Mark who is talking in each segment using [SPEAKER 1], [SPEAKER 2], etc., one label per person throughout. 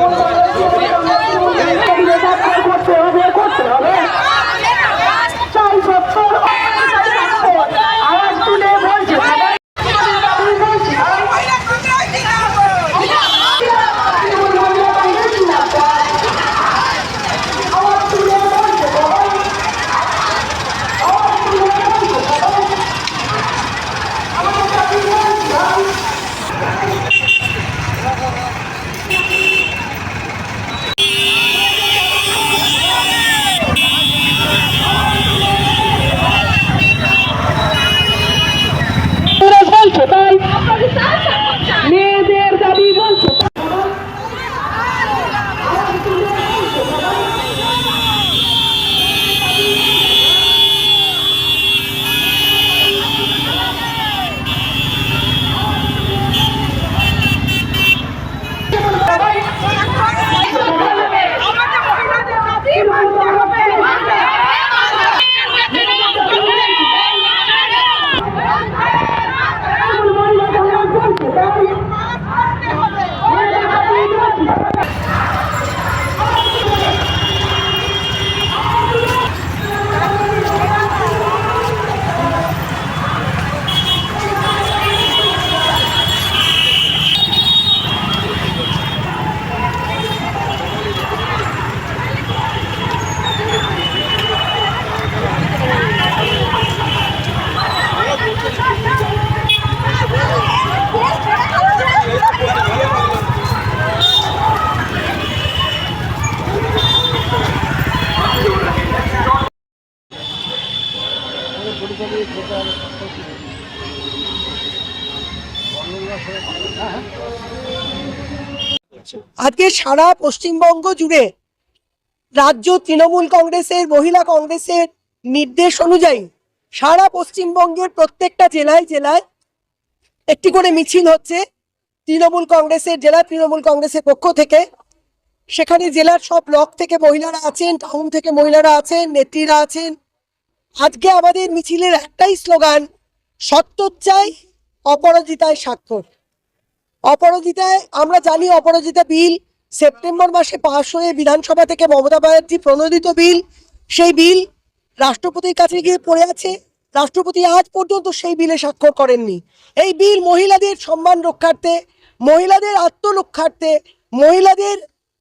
[SPEAKER 1] 감사합니다.
[SPEAKER 2] আজকে সারা পশ্চিমবঙ্গ জুড়ে রাজ্য তৃণমূল কংগ্রেসের, মহিলা কংগ্রেসের নির্দেশ অনুযায়ী সারা পশ্চিমবঙ্গের প্রত্যেকটা জেলায় জেলায় একটি করে মিছিল হচ্ছে তৃণমূল কংগ্রেসের জেলা তৃণমূল কংগ্রেসের পক্ষ থেকে। সেখানে জেলার সব ব্লক থেকে মহিলারা আছেন, টাউন থেকে মহিলারা আছেন, নেত্রীরা আছেন আজকে আমাদের মিছিলের একটাই স্লোগান সত্য চাই অপরাজিতায় স্বাক্ষর। অপরাজিতায়, আমরা জানি অপরাজিতা বিল সেপ্টেম্বর মাসে পাশ হয়ে বিধানসভা থেকে মমতা ব্যানার্জি প্রণোদিত বিল। সেই বিল রাষ্ট্রপতির কাছে গিয়ে পড়ে আছে। রাষ্ট্রপতি আজ পর্যন্ত সেই বিলে স্বাক্ষর করেননি। এই বিল মহিলাদের সম্মান রক্ষার্থে, মহিলাদের আত্মরক্ষার্থে, মহিলাদের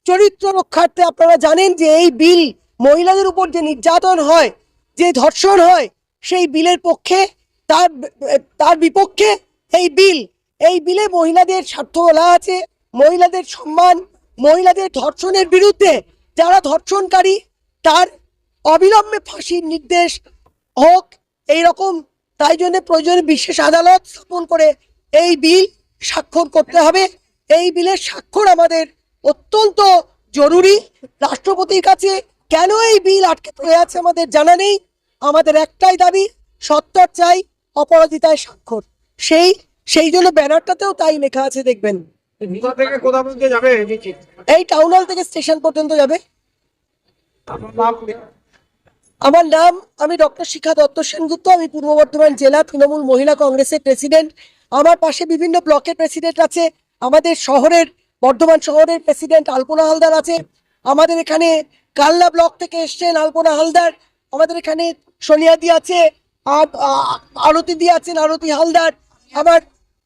[SPEAKER 2] চরিত্র রক্ষার্থে আপনারা জানেন যে এই বিল মহিলাদের উপর যে নির্যাতন হয় যে ধর্ষণ হয়, সেই বিলের পক্ষে, তার তার বিপক্ষে এই বিল, এই বিলে মহিলাদের স্বার্থ বলা আছে, মহিলাদের সম্মান, মহিলাদের ধর্ষণের বিরুদ্ধে যারা ধর্ষণকারী, তার অবিলম্বে ফাঁসির নির্দেশ হোক এই রকম তাই জন্য প্রয়োজনে বিশেষ আদালত স্থাপন করে এই বিল স্বাক্ষর করতে হবে। এই বিলের স্বাক্ষর আমাদের অত্যন্ত জরুরি। রাষ্ট্রপতির কাছে কেন এই বিল আটকে পড়ে আছে আমাদের জানা নেই। আমাদের একটাই দাবি সত্তর চাই অপরাজিতায় স্বাক্ষর। সেই সেই জন্য ব্যানারটাতেও তাই লেখা আছে দেখবেন। এই টাউন হল থেকে স্টেশন পর্যন্ত যাবে। আমার নাম আমি ডক্টর শিখা দত্ত সেনগুপ্ত আমি পূর্ব বর্ধমান জেলা তৃণমূল মহিলা কংগ্রেসের প্রেসিডেন্ট। আমার পাশে বিভিন্ন ব্লকের প্রেসিডেন্ট আছে আমাদের শহরের বর্ধমান শহরের প্রেসিডেন্ট আলপনা হালদার আছে। আমাদের এখানে কালনা ব্লক থেকে এসছেন আলপনা হালদার। আমাদের এখানে সোনিয়াদি আছে আর আরতি দি আছেন, আরতি হালদার, আবার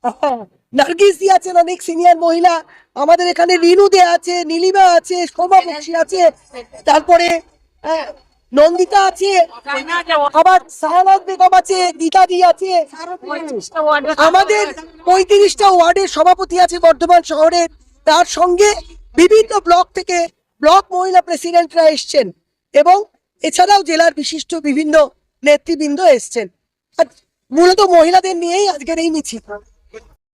[SPEAKER 2] নার্গিস দি আছেন অনেক সিনিয়র মহিলা, আমাদের এখানে রিনু দে আছে, নীলিমা আছে, শোভা বক্সি আছে, তারপরে নন্দিতা আছে, আবার সাহানাদ বেগম আছে গীতাদি আছে। আমাদের পঁয়ত্রিশটা ওয়ার্ডের সভাপতি আছে বর্ধমান শহরের তার সঙ্গে বিভিন্ন ব্লক থেকে ব্লক মহিলা প্রেসিডেন্টরা এসছেন এবং এছাড়াও জেলার বিশিষ্ট বিভিন্ন নেতৃবৃন্দ এসছেন। আর মূলত মহিলাদের নিয়েই আজকের এই মিছিল।